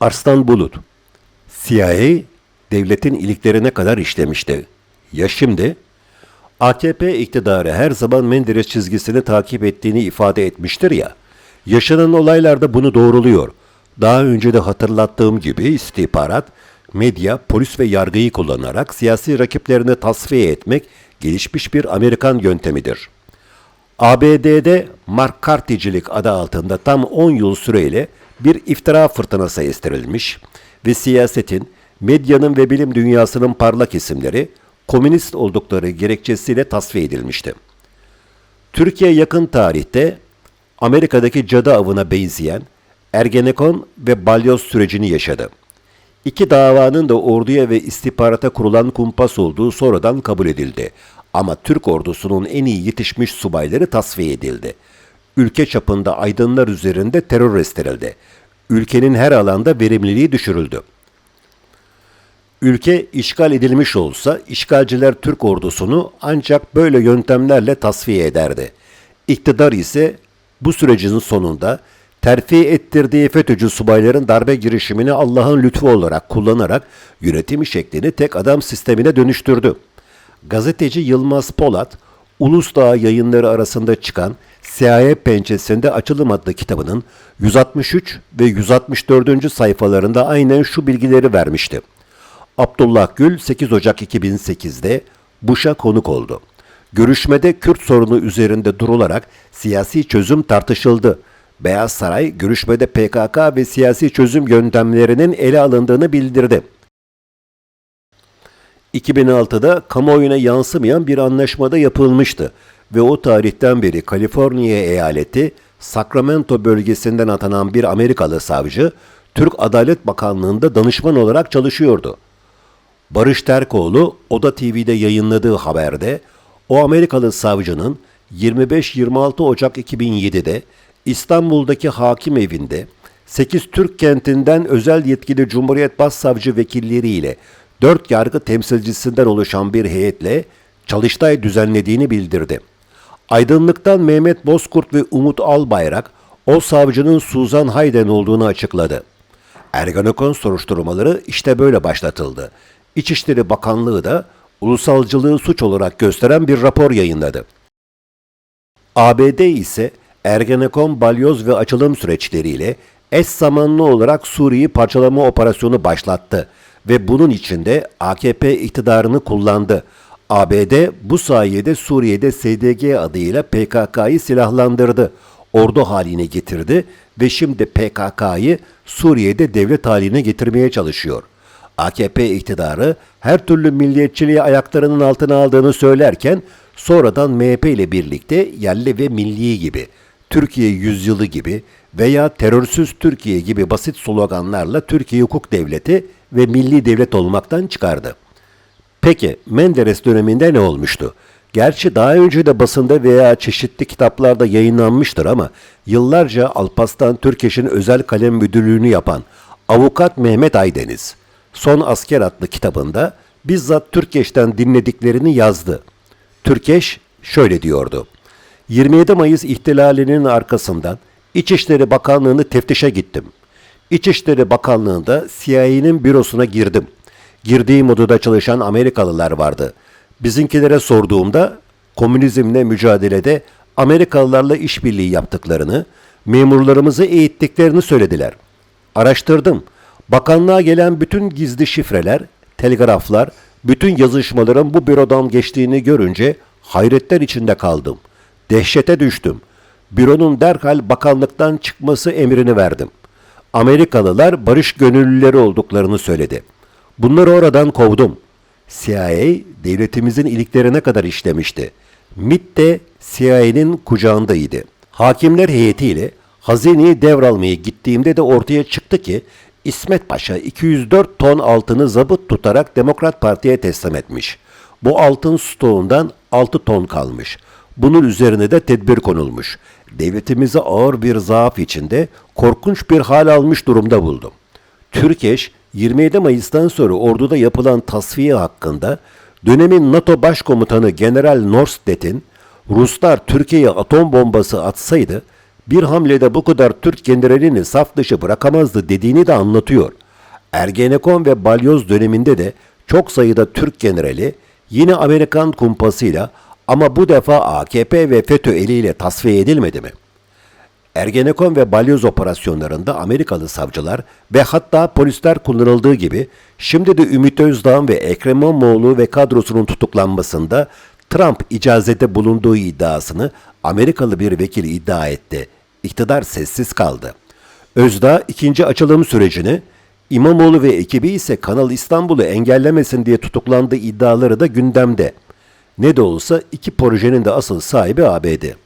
Arslan Bulut CIA devletin iliklerine kadar işlemişti. Ya şimdi? AKP iktidarı her zaman Menderes çizgisini takip ettiğini ifade etmiştir ya. Yaşanan olaylar da bunu doğruluyor. Daha önce de hatırlattığım gibi istihbarat, medya, polis ve yargıyı kullanarak siyasi rakiplerini tasfiye etmek gelişmiş bir Amerikan yöntemidir. ABD'de McCarthy'cilik adı altında tam 10 yıl süreyle bir iftira fırtınası estirilmiş ve siyasetin, medyanın ve bilim dünyasının parlak isimleri komünist oldukları gerekçesiyle tasfiye edilmişti. Türkiye yakın tarihte Amerika'daki cadı avına benzeyen Ergenekon ve Balyoz sürecini yaşadı. İki davanın da orduya ve istihbarata kurulan kumpas olduğu sonradan kabul edildi. Ama Türk ordusunun en iyi yetişmiş subayları tasfiye edildi. Ülke çapında aydınlar üzerinde terör estirildi. Ülkenin her alanda verimliliği düşürüldü. Ülke işgal edilmiş olsa işgalciler Türk ordusunu ancak böyle yöntemlerle tasfiye ederdi. İktidar ise bu sürecin sonunda terfi ettirdiği FETÖ'cü subayların darbe girişimini Allah'ın lütfu olarak kullanarak yönetim şeklini tek adam sistemine dönüştürdü. Gazeteci Yılmaz Polat, Ulusdağ yayınları arasında çıkan CIA Pençesinde Açılım adlı kitabının 163 ve 164. sayfalarında aynen şu bilgileri vermişti. Abdullah Gül 8 Ocak 2008'de Bush'a konuk oldu. Görüşmede Kürt sorunu üzerinde durularak siyasi çözüm tartışıldı. Beyaz Saray görüşmede PKK ve siyasi çözüm yöntemlerinin ele alındığını bildirdi. 2006'da kamuoyuna yansımayan bir anlaşmada yapılmıştı ve o tarihten beri Kaliforniya eyaleti Sacramento bölgesinden atanan bir Amerikalı savcı Türk Adalet Bakanlığı'nda danışman olarak çalışıyordu. Barış Terkoğlu Oda TV'de yayınladığı haberde o Amerikalı savcının 25-26 Ocak 2007'de İstanbul'daki hakim evinde 8 Türk kentinden özel yetkili Cumhuriyet Başsavcı vekilleriyle 4 yargı temsilcisinden oluşan bir heyetle çalıştay düzenlediğini bildirdi. Aydınlıktan Mehmet Bozkurt ve Umut Albayrak o savcının Suzan Hayden olduğunu açıkladı. Ergenekon soruşturmaları işte böyle başlatıldı. İçişleri Bakanlığı da ulusalcılığı suç olarak gösteren bir rapor yayınladı. ABD ise Ergenekon, balyoz ve açılım süreçleriyle eş zamanlı olarak Suriye'yi parçalama operasyonu başlattı ve bunun içinde AKP iktidarını kullandı. ABD bu sayede Suriye'de SDG adıyla PKK'yı silahlandırdı, ordu haline getirdi ve şimdi PKK'yı Suriye'de devlet haline getirmeye çalışıyor. AKP iktidarı her türlü milliyetçiliği ayaklarının altına aldığını söylerken sonradan MHP ile birlikte yerli ve milli gibi, Türkiye yüzyılı gibi veya terörsüz Türkiye gibi basit sloganlarla Türkiye hukuk devleti ve milli devlet olmaktan çıkardı. Peki Menderes döneminde ne olmuştu? Gerçi daha önce de basında veya çeşitli kitaplarda yayınlanmıştır ama yıllarca Alpaslan Türkeş'in özel kalem müdürlüğünü yapan avukat Mehmet Aydeniz, Son Asker adlı kitabında bizzat Türkeş'ten dinlediklerini yazdı. Türkeş şöyle diyordu. 27 Mayıs ihtilalinin arkasından İçişleri Bakanlığı'nı teftişe gittim. İçişleri Bakanlığı'nda CIA'nin bürosuna girdim. Girdiğim odada çalışan Amerikalılar vardı. Bizimkilere sorduğumda komünizmle mücadelede Amerikalılarla işbirliği yaptıklarını, memurlarımızı eğittiklerini söylediler. Araştırdım. Bakanlığa gelen bütün gizli şifreler, telgraflar, bütün yazışmaların bu bürodan geçtiğini görünce hayretler içinde kaldım. Dehşete düştüm. Büronun derhal bakanlıktan çıkması emrini verdim. Amerikalılar barış gönüllüleri olduklarını söyledi. Bunları oradan kovdum. CIA devletimizin iliklerine kadar işlemişti. MIT de CIA'nin kucağındaydı. Hakimler heyetiyle hazineyi devralmaya gittiğimde de ortaya çıktı ki İsmet Paşa 204 ton altını zabıt tutarak Demokrat Parti'ye teslim etmiş. Bu altın stoğundan 6 ton kalmış. Bunun üzerine de tedbir konulmuş. Devletimizi ağır bir zaaf içinde korkunç bir hal almış durumda buldum. Türkeş 27 Mayıs'tan sonra orduda yapılan tasfiye hakkında dönemin NATO Başkomutanı General Norstedt'in Ruslar Türkiye'ye atom bombası atsaydı bir hamlede bu kadar Türk generalini saf dışı bırakamazdı dediğini de anlatıyor. Ergenekon ve Balyoz döneminde de çok sayıda Türk generali yine Amerikan kumpasıyla ama bu defa AKP ve FETÖ eliyle tasfiye edilmedi mi? Ergenekon ve Balyoz operasyonlarında Amerikalı savcılar ve hatta polisler kullanıldığı gibi şimdi de Ümit Özdağ'ın ve Ekrem İmamoğlu ve kadrosunun tutuklanmasında Trump icazete bulunduğu iddiasını Amerikalı bir vekil iddia etti. İktidar sessiz kaldı. Özdağ ikinci açılım sürecini İmamoğlu ve ekibi ise Kanal İstanbul'u engellemesin diye tutuklandığı iddiaları da gündemde. Ne de olsa iki projenin de asıl sahibi ABD.